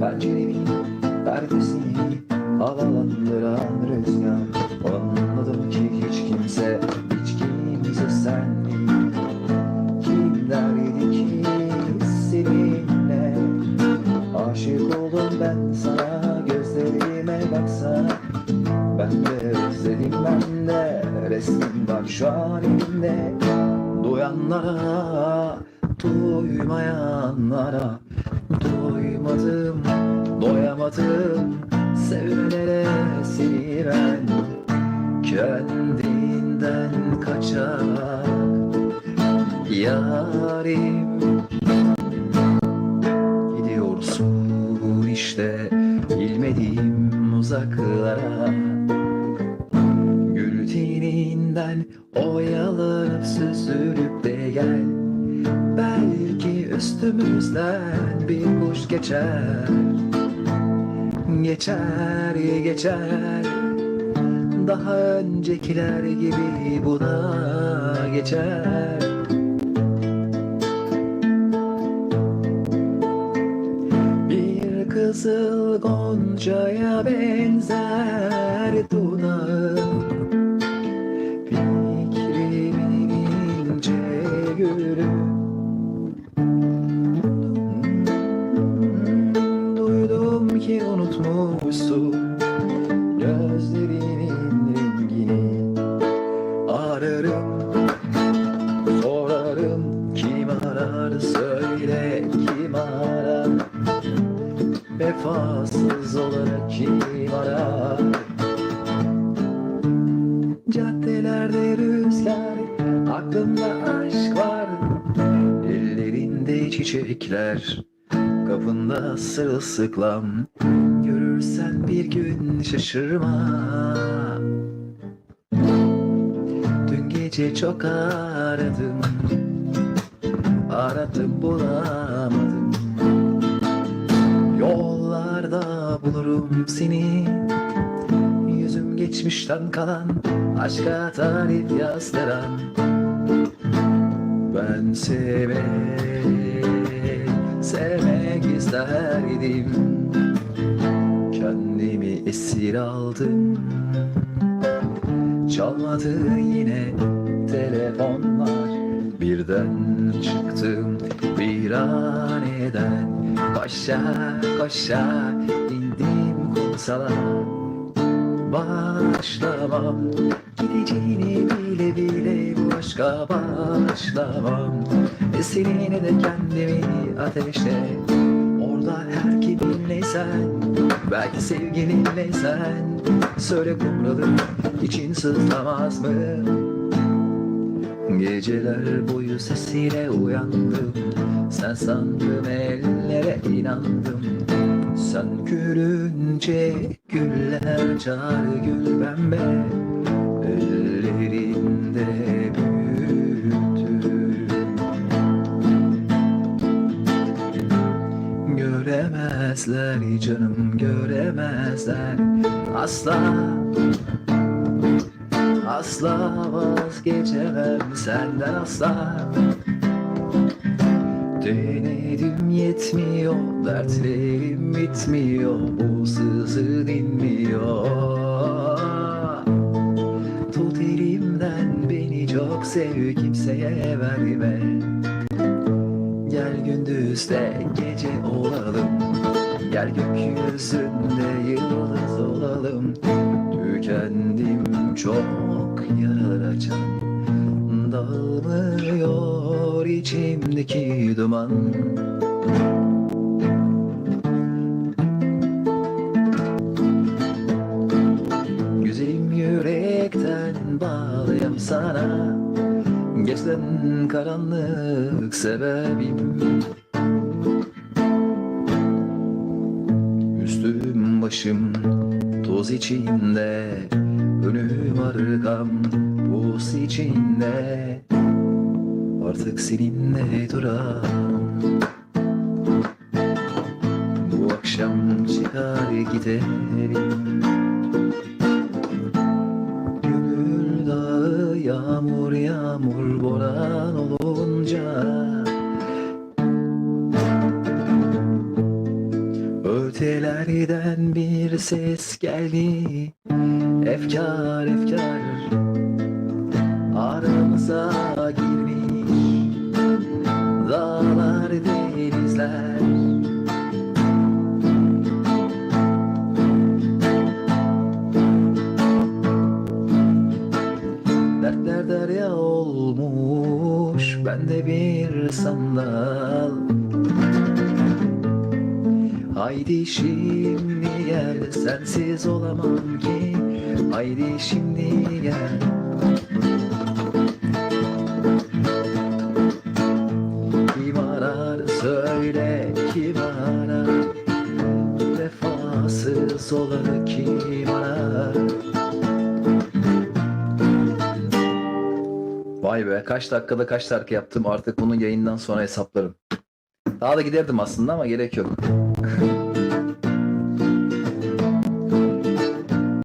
Penceremin perdesini havalandıran rüzgar. Anladım ki hiç kimse, hiç kimse sen değil. Kim derdi ki seninle? Aşık oldum ben sana gözlerime baksana. Ben de özledim ben de resmin var şu an elimde. Duyanlara, duymayanlara Doymadım, doyamadım. Sevmelere seni ben Kendinden kaçak Yarim. Gidiyorsun işte bilmediğim uzaklara. Gül teninden oyalanıp süzülüp de gel üstümüzden bir kuş geçer. Geçer geçer. Daha öncekiler gibi bu da geçer. Bir kızıl goncaya benzer Duydum ki unutmuşsun Gözlerinin rengini. Ararım Sorarım kim arar söyle kim arar? Vefasız olarak kim arar? Caddelerde rüzgar Aklımda aşk var. Ellerinde çiçekler Kapında sırılsıklam. Görürsen bir gün şaşırma. Dün gece çok aradım. Aradım bulamadım. Yollarda bulurum seni. Yüzüm geçmişten kalan Aşka tarif yazdıran Ben sevmek isterdim. Kendimi esir aldım. Çalmadı yine telefonlar. Birden çıktım bir aniden Koşa koşa indim kumsala. Başlamam. Gideceğini bile bile bu aşka başlamam. Seninle de kendimi ateşle Orada her kiminleysen Belki sevgilinleysen Söyle kumralım için sızlamaz mı? Geceler boyu sesiyle uyandım Sen sandım ellere inandım Sen gülünce güller çağır gül pembe Ellerinde büyüttüm Göremezler canım göremezler. Asla Asla vazgeçemem senden asla. Denedim yetmiyor Dertlerim bitmiyor Bu sızı dinmiyor. Tut elimden beni çok sev Kimseye verme. Gel gündüzde gece olalım Gel gökyüzünde yıldız olalım. Tükendim çok yaralar açan. Dağılmıyor içimdeki duman. Güzelim yürekten bağlıyım sana. Geçten karanlık sebebim başım toz içinde Önüm arkam buz içinde. Artık seninle duram Bu akşam çıkar gidelim Gönül dağı yağmur Ötelerden bir ses geldi. Efkar efkar. Aramıza girmiş Dağlar denizler. Dertler derya olmuş Bende bir sandal Haydi şimdi gel Sensiz olamam ki. Haydi şimdi gel. Kim arar söyle kim arar Vefasız olanı kim arar Vay be kaç dakikada kaç şarkı yaptım? Artık bunu yayından sonra hesaplarım. Daha da giderdim aslında ama gerek yok.